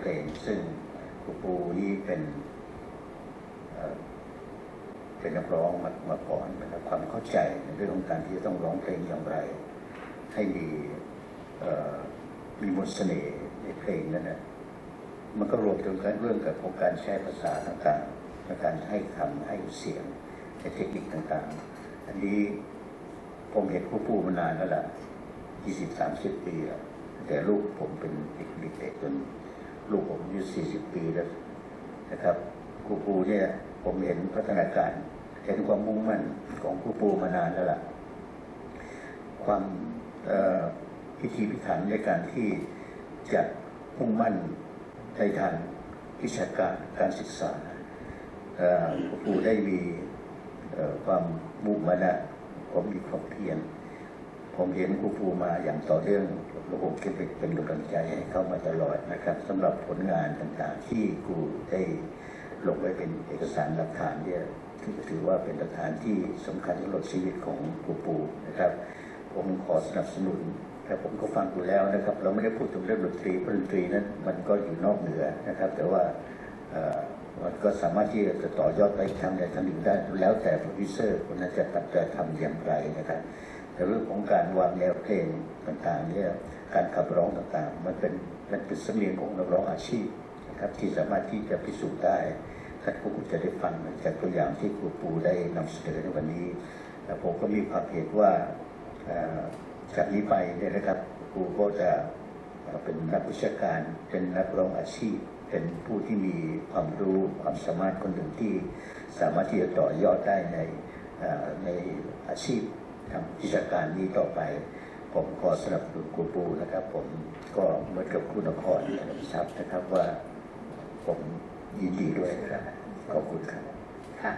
เพลงซึ่งครูปูนี่เป็นเป็นนักร้องมามาก่อนนะครับความเข้าใจในเรื่องของการที่จะต้องร้องเพลงอย่างไร ให้มีมีมนต์เสน่ห์ในเพลงนั้นนะมันก็รวมถึงการเรื่องกับของการใช้ภาษาต่างๆในการให้คำให้เสียงในเทคนิคต่างๆ อันนี้ผมเห็นครูปูมานานแล้วล่ะยี่สิบสามสิบปีแล้วแต่ลูกผมเป็นเด็กเด็กๆจน ลูกผมอายุสี่สิบปีแล้วนะครับครูปูเนี่ยผมเห็นพัฒนาการ เห็นความมุ่งมั่นของครูปูมานานแล้วล่ะ ความพิธีพิถันในการที่จะมุ่งมั่นในทางวิชาการการศึกษาครูปูได้มีความมุ่งมั่นผมมีความเพียร ผมเห็นครูปูมาอย่างต่อเนื่องและผมคิดเป็นกำลังใจให้เขามาตลอดนะครับสำหรับผลงานต่างๆ ที่ครูได้ลงไว้เป็นเอกสารหลักฐานเนี่ยที่ถือว่าเป็นหลักฐานที่สำคัญสำหรับชีวิตของครูปูนะครับ ผมขอสนับสนุนแต่ผมก็ฟังอยู่แล้วนะครับ เราไม่ได้พูดถึงเรื่องดนตรีเพราะดนตรีนั้นมันก็อยู่นอกเหนือนะครับ แต่ว่ามันก็สามารถที่จะต่อยอดไปทำในทางหนึ่งได้ แล้วแต่โปรดิวเซอร์คนนั้นจะตัดจะทำอย่างไรนะครับ เรื่องของการวางแนวเพลงต่างๆเนี่ยการขับร้องต่างๆ มันเป็นมันเป็นเสมียงของนักร้องอาชีพนะครับที่สามารถที่จะพิสูจน์ได้ท่านผู้จะได้ฟังจากตัวอย่างที่ครูปูได้นำเสนอในวันนี้แผมก็มีความเห็นว่าจากนี้ไปเนี่ยนะครับครูก็จะเป็นนักวิชาการเป็นนักร้องอาชีพ เป็นผู้ที่มีความรู้ความสามารถคนหนึ่งที่สามารถที่จะต่อยอดได้ในในอาชีพ ทำกิจการนี้ต่อไป ผมขอสนับสนุนครูปูนะครับ ผมก็เหมือนกับคุณนครเนี่ยทราบนะครับว่า ผมยินดีด้วยนะครับขอบคุณครับค่ะ